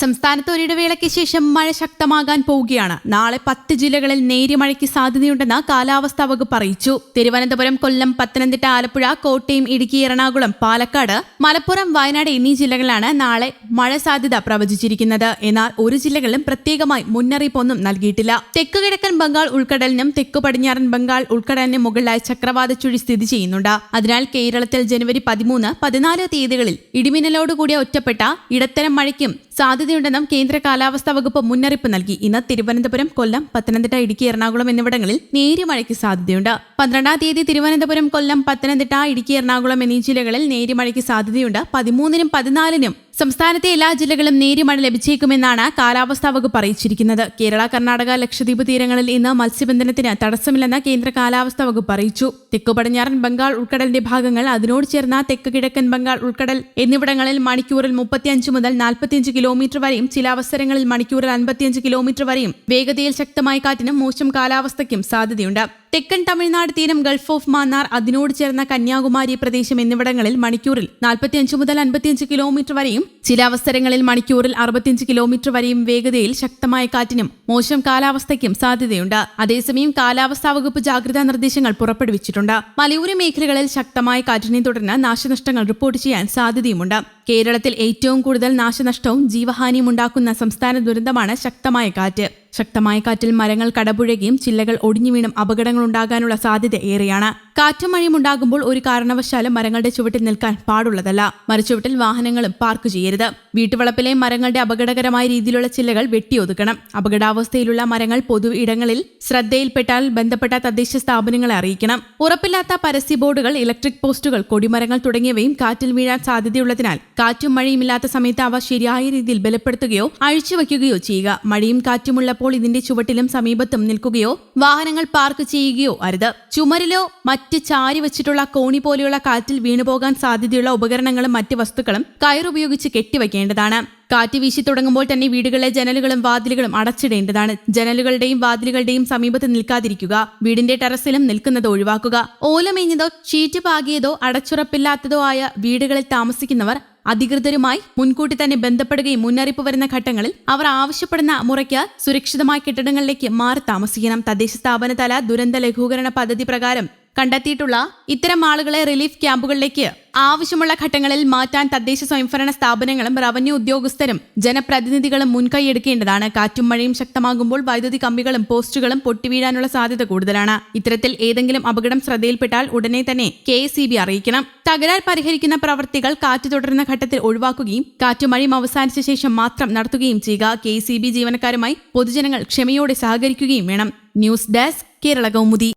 സംസ്ഥാനത്ത് ഒരിടവേളയ്ക്ക് ശേഷം മഴ ശക്തമാകാൻ പോവുകയാണ്. നാളെ പത്ത് ജില്ലകളിൽ നേരിയ മഴയ്ക്ക് സാധ്യതയുണ്ടെന്ന് കാലാവസ്ഥാ വകുപ്പ് അറിയിച്ചു. തിരുവനന്തപുരം കൊല്ലം പത്തനംതിട്ട ആലപ്പുഴ കോട്ടയം ഇടുക്കി എറണാകുളം പാലക്കാട് മലപ്പുറം വയനാട് എന്നീ ജില്ലകളിലാണ് നാളെ മഴ സാധ്യത പ്രവചിച്ചിരിക്കുന്നത്. എന്നാൽ ഒരു ജില്ലകളിലും പ്രത്യേകമായി മുന്നറിയിപ്പൊന്നും നൽകിയിട്ടില്ല. തെക്ക് കിഴക്കൻ ബംഗാൾ ഉൾക്കടലിനും തെക്കു പടിഞ്ഞാറൻ ബംഗാൾ ഉൾക്കടലിനും മുകളിലായി ചക്രവാത ചുഴി സ്ഥിതി ചെയ്യുന്നുണ്ട്. അതിനാൽ കേരളത്തിൽ ജനുവരി പതിമൂന്ന് പതിനാല് തീയതികളിൽ ഇടിമിന്നലോടുകൂടിയ ഒറ്റപ്പെട്ട ഇടത്തരം മഴയ്ക്കും സാധ്യതയുണ്ടെന്നും കേന്ദ്ര കാലാവസ്ഥാ വകുപ്പ് മുന്നറിയിപ്പ് നൽകി. ഇന്ന് തിരുവനന്തപുരം കൊല്ലം പത്തനംതിട്ട ഇടുക്കി എറണാകുളം എന്നിവിടങ്ങളിൽ നേരിയ മഴയ്ക്ക് സാധ്യതയുണ്ട്. പന്ത്രണ്ടാം തീയതി തിരുവനന്തപുരം കൊല്ലം പത്തനംതിട്ട ഇടുക്കി എറണാകുളം എന്നീ ജില്ലകളിൽ നേരിയ മഴയ്ക്ക് സാധ്യതയുണ്ട്. പതിമൂന്നിനും പതിനാലിനും സംസ്ഥാനത്തെ എല്ലാ ജില്ലകളും നേരിയ മഴ ലഭിച്ചേക്കുമെന്നാണ് കാലാവസ്ഥാ വകുപ്പ് അറിയിച്ചിരിക്കുന്നത്. കേരള കർണാടക ലക്ഷദ്വീപ് തീരങ്ങളിൽ ഇന്ന് മത്സ്യബന്ധനത്തിന് തടസ്സമില്ലെന്ന് കേന്ദ്ര കാലാവസ്ഥാ വകുപ്പ് അറിയിച്ചു. തെക്കു പടിഞ്ഞാറൻ ബംഗാൾ ഉൾക്കടലിന്റെ ഭാഗങ്ങൾ അതിനോട് ചേർന്ന തെക്ക് കിഴക്കൻ ബംഗാൾ ഉൾക്കടൽ എന്നിവിടങ്ങളിൽ മണിക്കൂറിൽ മുപ്പത്തിയഞ്ച് മുതൽ നാൽപ്പത്തിയഞ്ച് കിലോമീറ്റർ വരെയും ചില അവസരങ്ങളിൽ മണിക്കൂറിൽ അൻപത്തിയഞ്ച് കിലോമീറ്റർ വരെയും വേഗതയിൽ ശക്തമായ കാറ്റിനും മോശം കാലാവസ്ഥയ്ക്കും സാധ്യതയുണ്ട്. തെക്കൻ തമിഴ്നാട് തീരം ഗൾഫ് ഓഫ് മാന്നാർ അതിനോട് ചേർന്ന കന്യാകുമാരി പ്രദേശം എന്നിവിടങ്ങളിൽ മണിക്കൂറിൽ നാൽപ്പത്തിയഞ്ച് മുതൽ അൻപത്തിയഞ്ച് കിലോമീറ്റർ വരെയും ചില അവസരങ്ങളിൽ മണിക്കൂറിൽ അറുപത്തിയഞ്ച് കിലോമീറ്റർ വരെയും വേഗതയിൽ ശക്തമായ കാറ്റിനും മോശം കാലാവസ്ഥയ്ക്കും സാധ്യതയുണ്ട്. അതേസമയം കാലാവസ്ഥാ വകുപ്പ് ജാഗ്രതാ നിർദ്ദേശങ്ങൾ പുറപ്പെടുവിച്ചിട്ടുണ്ട്. മലയോര മേഖലകളിൽ ശക്തമായ കാറ്റിനെ തുടർന്ന് നാശനഷ്ടങ്ങൾ റിപ്പോർട്ട് ചെയ്യാൻ സാധ്യതയുമുണ്ട്. കേരളത്തിൽ ഏറ്റവും കൂടുതൽ നാശനഷ്ടവും ജീവഹാനിയും ഉണ്ടാക്കുന്ന സംസ്ഥാന ദുരന്തമാണ് ശക്തമായ കാറ്റ്. ശക്തമായ കാറ്റിൽ മരങ്ങൾ കടപുഴകിയും ചില്ലകൾ ഒടിഞ്ഞു വീണും അപകടങ്ങൾ ഉണ്ടാകാനുള്ള സാധ്യത ഏറെയാണ്. കാറ്റും മഴയും ഉണ്ടാകുമ്പോൾ ഒരു കാരണവശാലും മരങ്ങളുടെ ചുവട്ടിൽ നിൽക്കാൻ പാടുള്ളതല്ല. മരച്ചുവട്ടിൽ വാഹനങ്ങളും പാർക്ക് ചെയ്യരുത്. വീട്ടുവളപ്പിലെ മരങ്ങളുടെ അപകടകരമായ രീതിയിലുള്ള ചില്ലകൾ വെട്ടിയൊതുക്കണം. അപകടാവസ്ഥയിലുള്ള മരങ്ങൾ പൊതു ഇടങ്ങളിൽ ശ്രദ്ധയിൽപ്പെട്ടാൽ ബന്ധപ്പെട്ട തദ്ദേശ സ്ഥാപനങ്ങളെ അറിയിക്കണം. ഉറപ്പില്ലാത്ത പരസ്യ ബോർഡുകൾ ഇലക്ട്രിക് പോസ്റ്റുകൾ കൊടിമരങ്ങൾ തുടങ്ങിയവയും കാറ്റിൽ വീഴാൻ സാധ്യതയുള്ളതിനാൽ കാറ്റും മഴയും ഇല്ലാത്ത സമയത്ത് അവ ശരിയായ രീതിയിൽ ബലപ്പെടുത്തുകയോ അഴിച്ചുവയ്ക്കുകയോ ചെയ്യുക. മഴയും കാറ്റുമുള്ളപ്പോൾ ഇതിന്റെ ചുവട്ടിലും സമീപത്തും നിൽക്കുകയോ വാഹനങ്ങൾ പാർക്ക് ചെയ്യുകയോ അരുത്. ചുമരിലോ മറ്റ് ചാരി വെച്ചിട്ടുള്ള കോണി പോലെയുള്ള കാറ്റിൽ വീണുപോകാൻ സാധ്യതയുള്ള ഉപകരണങ്ങളും മറ്റ് വസ്തുക്കളും കയറുപയോഗിച്ച് കെട്ടിവെക്കേണ്ടതാണ് കാറ്റ് വീശി തുടങ്ങുമ്പോൾ തന്നെ വീടുകളിലെ ജനലുകളും വാതിലുകളും അടച്ചിടേണ്ടതാണ്. ജനലുകളുടെയും വാതിലുകളുടെയും സമീപത്ത് നിൽക്കാതിരിക്കുക. വീടിന്റെ ടെറസിലും നിൽക്കുന്നത് ഒഴിവാക്കുക. ഓലമേഞ്ഞതോ ഷീറ്റ് പാകിയതോ അടച്ചുറപ്പില്ലാത്തതോ ആയ വീടുകളിൽ താമസിക്കുന്നവർ അധികൃതരുമായി മുൻകൂട്ടി തന്നെ ബന്ധപ്പെടുകയും മുന്നറിയിപ്പ് വരുന്ന ഘട്ടങ്ങളിൽ അവർ ആവശ്യപ്പെടുന്ന മുറയ്ക്ക് സുരക്ഷിതമായ കെട്ടിടങ്ങളിലേക്ക് മാറി താമസിക്കണം. തദ്ദേശ സ്ഥാപനതല ദുരന്ത ലഘൂകരണ പദ്ധതി പ്രകാരം കണ്ടെത്തിയിട്ടുള്ള ഇത്തരം ആളുകളെ റിലീഫ് ക്യാമ്പുകളിലേക്ക് ആവശ്യമുള്ള ഘട്ടങ്ങളിൽ മാറ്റാൻ തദ്ദേശ സ്വയംഭരണ സ്ഥാപനങ്ങളും റവന്യൂ ഉദ്യോഗസ്ഥരും ജനപ്രതിനിധികളും മുൻകൈയെടുക്കേണ്ടതാണ് കാറ്റും മഴയും ശക്തമാകുമ്പോൾ വൈദ്യുതി കമ്പികളും പോസ്റ്റുകളും പൊട്ടിവീഴാനുള്ള സാധ്യത കൂടുതലാണ്. ഇത്തരത്തിൽ ഏതെങ്കിലും അപകടം ശ്രദ്ധയിൽപ്പെട്ടാൽ ഉടനെ തന്നെ കെ അറിയിക്കണം. തകരാർ പരിഹരിക്കുന്ന പ്രവൃത്തികൾ കാറ്റ് തുടരുന്ന ഘട്ടത്തിൽ ഒഴിവാക്കുകയും കാറ്റും മഴയും അവസാനിച്ച ശേഷം മാത്രം നടത്തുകയും ചെയ്യുക. കെ ജീവനക്കാരുമായി പൊതുജനങ്ങൾ ക്ഷമയോടെ സഹകരിക്കുകയും വേണം. News desk Kerala Kaumudi.